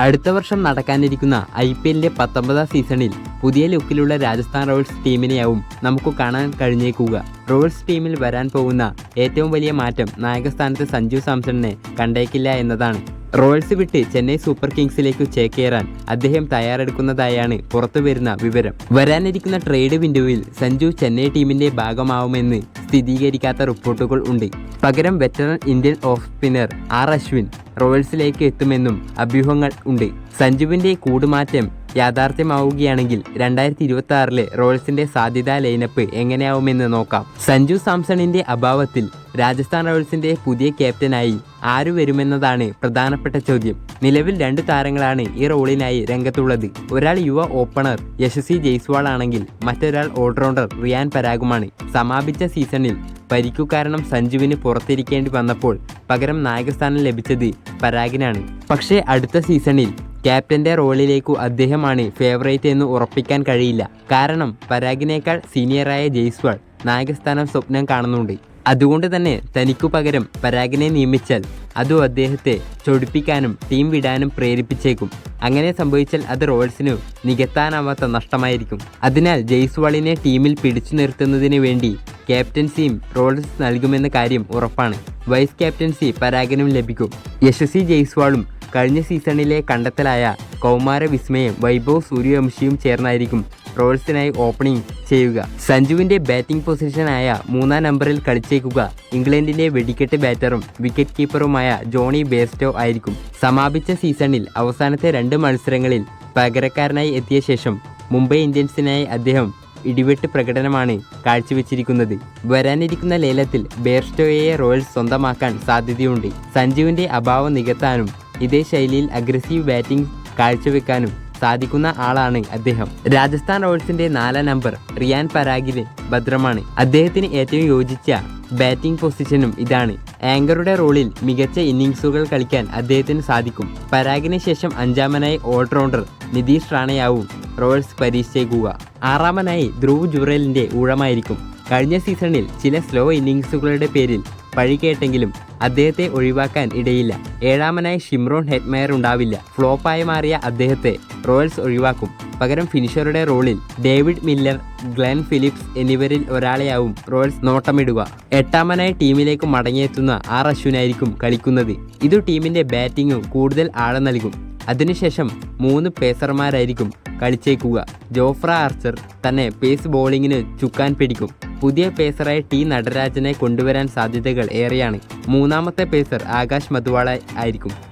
അടുത്ത വർഷം നടക്കാനിരിക്കുന്ന ഐ പി എല്ലിന്റെ പത്തൊമ്പതാം സീസണിൽ പുതിയ ലുക്കിലുള്ള രാജസ്ഥാൻ റോയൽസ് ടീമിനെയാവും നമുക്ക് കാണാൻ കഴിഞ്ഞേക്കുക. റോയൽസ് ടീമിൽ വരാൻ പോകുന്ന ഏറ്റവും വലിയ മാറ്റം നായകസ്ഥാനത്ത് സഞ്ജു സാംസണിനെ കണ്ടേക്കില്ല എന്നതാണ്. റോയൽസ് വിട്ട് ചെന്നൈ സൂപ്പർ കിങ്സിലേക്ക് ചേക്കേറാൻ അദ്ദേഹം തയ്യാറെടുക്കുന്നതായാണ് പുറത്തുവരുന്ന വിവരം. വരാനിരിക്കുന്ന ട്രേഡ് വിൻഡോയിൽ സഞ്ജു ചെന്നൈ ടീമിന്റെ ഭാഗമാവുമെന്ന് സ്ഥിരീകരിക്കാത്ത റിപ്പോർട്ടുകൾ ഉണ്ട്. പകരം veteran Indian off spinner R Ashwin റോയൽസിലേക്ക് എത്തുമെന്നും അഭ്യൂഹങ്ങൾ ഉണ്ട്. സഞ്ജുവിന്റെ കൂടുമാറ്റം യാഥാർത്ഥ്യമാവുകയാണെങ്കിൽ രണ്ടായിരത്തി ഇരുപത്തി ആറിലെ റോയൽസിന്റെ സാധ്യതാ ലൈനപ്പ് എങ്ങനെയാവുമെന്ന് നോക്കാം. സഞ്ജു സാംസണിന്റെ അഭാവത്തിൽ രാജസ്ഥാൻ റോയൽസിന്റെ പുതിയ ക്യാപ്റ്റനായി ആര് വരുമെന്നതാണ് പ്രധാനപ്പെട്ട ചോദ്യം. നിലവിൽ രണ്ട് താരങ്ങളാണ് ഈ റോളിനായി രംഗത്തുള്ളത്. ഒരാൾ യുവ ഓപ്പണർ യശസ്വി ജയ്സ്വാൾ ആണെങ്കിൽ മറ്റൊരാൾ ഓൾറൗണ്ടർ റിയാൻ പരാഗുമാണ്. സമാപിച്ച സീസണിൽ പരിക്കു കാരണം സഞ്ജുവിന് പുറത്തിരിക്കേണ്ടി വന്നപ്പോൾ പകരം നായകസ്ഥാനം ലഭിച്ചത് പരാഗിനാണ്. പക്ഷേ അടുത്ത സീസണിൽ ക്യാപ്റ്റന്റെ റോളിലേക്കു അദ്ദേഹമാണ് ഫേവറേറ്റ് എന്ന് ഉറപ്പിക്കാൻ കഴിയില്ല. കാരണം പരാഗിനേക്കാൾ സീനിയറായ ജയ്സ്വാൾ നായകസ്ഥാനം സ്വപ്നം കാണുന്നുണ്ട്. അതുകൊണ്ട് തന്നെ തനിക്കു പകരം പരാഗിനെ നിയമിച്ചാൽ അതും അദ്ദേഹത്തെ ചൊടിപ്പിക്കാനും ടീം വിടാനും പ്രേരിപ്പിച്ചേക്കും. അങ്ങനെ സംഭവിച്ചാൽ അത് റോയൽസിനു നികത്താനാവാത്ത നഷ്ടമായിരിക്കും. അതിനാൽ ജയ്സ്വാളിനെ ടീമിൽ പിടിച്ചു നിർത്തുന്നതിന് വേണ്ടി ക്യാപ്റ്റൻസിയും റോൾസ് നൽകുമെന്ന കാര്യം ഉറപ്പാണ്. വൈസ് ക്യാപ്റ്റൻസി പരാഗനും ലഭിക്കും. യശസ്വി ജയ്സ്വാളും കഴിഞ്ഞ സീസണിലെ കണ്ടെത്തലായ കൗമാര വിസ്മയം വൈഭവ് സൂര്യവംശിയും ചേർന്നായിരിക്കും റോയൽസിനായി ഓപ്പണിംഗ് ചെയ്യുക. സഞ്ജുവിന്റെ ബാറ്റിംഗ് പൊസിഷനായ മൂന്നാം നമ്പറിൽ കളിച്ചേക്കുക ഇംഗ്ലണ്ടിന്റെ വെടിക്കെട്ട് ബാറ്ററും വിക്കറ്റ് കീപ്പറുമായ ജോണി ബേസ്റ്റോ ആയിരിക്കും. സമാപിച്ച സീസണിൽ അവസാനത്തെ രണ്ട് മത്സരങ്ങളിൽ പകരക്കാരനായി എത്തിയ ശേഷം മുംബൈ ഇന്ത്യൻസിനായി അദ്ദേഹം ഇടിവെട്ട് പ്രകടനമാണ് കാഴ്ചവെച്ചിരിക്കുന്നത്. വരാനിരിക്കുന്ന ലേലത്തിൽ ബേർസ്റ്റോയെ റോയൽസ് സ്വന്തമാക്കാൻ സാധ്യതയുണ്ട്. സഞ്ജുവിന്റെ അഭാവം നികത്താനും ഇതേ ശൈലിയിൽ അഗ്രസീവ് ബാറ്റിംഗ് കാഴ്ചവെക്കാനും സാധിക്കുന്ന ആളാണ് അദ്ദേഹം. രാജസ്ഥാൻ റോയൽസിന്റെ നാലാം നമ്പർ റിയാൻ പരാഗിലെ ഭദ്രമാണ്. അദ്ദേഹത്തിന് ഏറ്റവും യോജിച്ച ബാറ്റിംഗ് പൊസിഷനും ഇതാണ്. ആങ്കറുടെ റോളിൽ മികച്ച ഇന്നിങ്സുകൾ കളിക്കാൻ അദ്ദേഹത്തിന് സാധിക്കും. പരാഗിന് ശേഷം അഞ്ചാമനായി ഓൾറൗണ്ടർ നിതീഷ് റാണയാവും റോയൽസ് പരീക്ഷിച്ചേക്കുക. ആറാമനായി ധ്രുവ് ജുറേലിന്റെ ഊഴമായിരിക്കും. കഴിഞ്ഞ സീസണിൽ ചില സ്ലോ ഇന്നിങ്സുകളുടെ പേരിൽ പഴി കേട്ടെങ്കിലും അദ്ദേഹത്തെ ഒഴിവാക്കാൻ ഇടയില്ല. ഏഴാമനായി ഷിംറോൺ ഹെറ്റ്മയർ ഉണ്ടാവില്ല ഫ്ലോപ്പായി മാറിയ അദ്ദേഹത്തെ റോയൽസ് ഒഴിവാക്കും. പകരം ഫിനിഷറുടെ റോളിൽ ഡേവിഡ് മില്ലർ ഗ്ലെൻ ഫിലിപ്സ് എന്നിവരിൽ ഒരാളെയാവും റോയൽസ് നോട്ടമിടുക. എട്ടാമനായി ടീമിലേക്ക് മടങ്ങിയെത്തുന്ന ആർ അശ്വിനായിരിക്കും കളിക്കുന്നത്. ഇതു ടീമിന്റെ ബാറ്റിംഗും കൂടുതൽ ആഴം നൽകും. അതിനുശേഷം മൂന്ന് പേസർമാരായിരിക്കും കളിച്ചേക്കുക. ജോഫ്ര ആർച്ചർ തന്നെ പേസ് ബോളിങ്ങിന് ചുക്കാൻ പിടിക്കും. പുതിയ പേസറായ ടി നടരാജനെ കൊണ്ടുവരാൻ സാധ്യതകൾ ഏറെയാണ്. മൂന്നാമത്തെ പേസർ ആകാശ് മധുവാള ആയിരിക്കും.